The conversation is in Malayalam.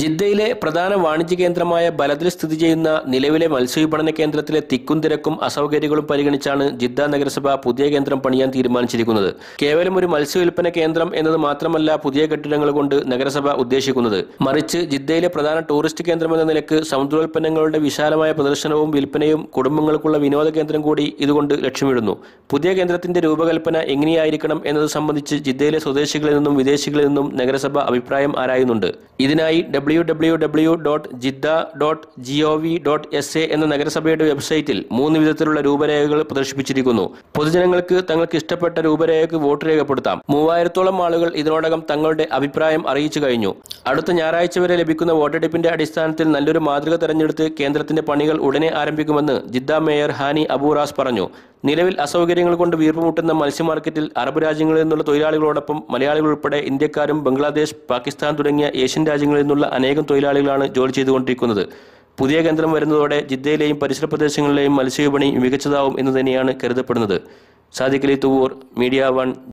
ജിദ്ദയിലെ പ്രധാന വാണിജ്യ കേന്ദ്രമായ ബലദിൽ സ്ഥിതി ചെയ്യുന്ന നിലവിലെ മത്സ്യവിപണന കേന്ദ്രത്തിലെ തിക്കും തിരക്കും അസൗകര്യങ്ങളും പരിഗണിച്ചാണ് ജിദ്ദ നഗരസഭ പുതിയ കേന്ദ്രം പണിയാൻ തീരുമാനിച്ചിരിക്കുന്നത്. കേവലം ഒരു മത്സ്യവില്പന കേന്ദ്രം എന്നത് മാത്രമല്ല പുതിയ കെട്ടിടങ്ങൾ കൊണ്ട് നഗരസഭ ഉദ്ദേശിക്കുന്നത്. മറിച്ച് ജിദ്ദയിലെ പ്രധാന ടൂറിസ്റ്റ് കേന്ദ്രം എന്ന നിലയ്ക്ക് സമുദ്രോൽപ്പന്നങ്ങളുടെ വിശാലമായ പ്രദർശനവും വിൽപ്പനയും കുടുംബങ്ങൾക്കുള്ള വിനോദ കേന്ദ്രം കൂടി ഇതുകൊണ്ട് ലക്ഷ്യമിടുന്നു. പുതിയ കേന്ദ്രത്തിന്റെ രൂപകൽപ്പന എങ്ങനെയായിരിക്കണം എന്നത് സംബന്ധിച്ച് ജിദ്ദയിലെ സ്വദേശികളിൽ നിന്നും വിദേശികളിൽ നിന്നും നഗരസഭ അഭിപ്രായം ആരായുന്നുണ്ട്. ഇതിനായി W W W dot Jeddah dot G O V dot S A എന്ന നഗരസഭയുടെ വെബ്സൈറ്റിൽ മൂന്ന് വിധത്തിലുള്ള രൂപരേഖകൾ പ്രദർശിപ്പിച്ചിരിക്കുന്നു. പൊതുജനങ്ങൾക്ക് തങ്ങൾക്ക് ഇഷ്ടപ്പെട്ട രൂപരേഖയ്ക്ക് വോട്ട് രേഖപ്പെടുത്താം. മൂവായിരത്തോളം ആളുകൾ ഇതിനോടകം തങ്ങളുടെ അഭിപ്രായം അറിയിച്ചു കഴിഞ്ഞു. അടുത്ത ഞായറാഴ്ച വരെ ലഭിക്കുന്ന വോട്ടെടുപ്പിന്റെ അടിസ്ഥാനത്തിൽ നല്ലൊരു മാതൃക തെരഞ്ഞെടുത്ത് കേന്ദ്രത്തിന്റെ പണികൾ ഉടനെ ആരംഭിക്കുമെന്ന് ജിദ്ദ മേയർ ഹാനി അബൂറാസ് പറഞ്ഞു. നിലവിൽ അസൗകര്യങ്ങൾ കൊണ്ട് വീർപ്പുമുട്ടുന്ന മത്സ്യ മാർക്കറ്റിൽ അറബ് രാജ്യങ്ങളിൽ നിന്നുള്ള തൊഴിലാളികളോടൊപ്പം മലയാളികൾ ഉൾപ്പെടെ ഇന്ത്യക്കാരും ബംഗ്ലാദേശ് പാകിസ്ഥാൻ തുടങ്ങിയ ഏഷ്യൻ രാജ്യങ്ങളിൽ നിന്നുള്ള അനേകം തൊഴിലാളികളാണ് ജോലി ചെയ്തുകൊണ്ടിരിക്കുന്നത്. പുതിയ കേന്ദ്രം വരുന്നതോടെ ജിദ്ദയിലെയും പരിസര പ്രദേശങ്ങളിലെയും മത്സ്യവിപണി മികച്ചതാവും എന്ന് തന്നെയാണ് കരുതപ്പെടുന്നത്. Sadiqali Thuvur media one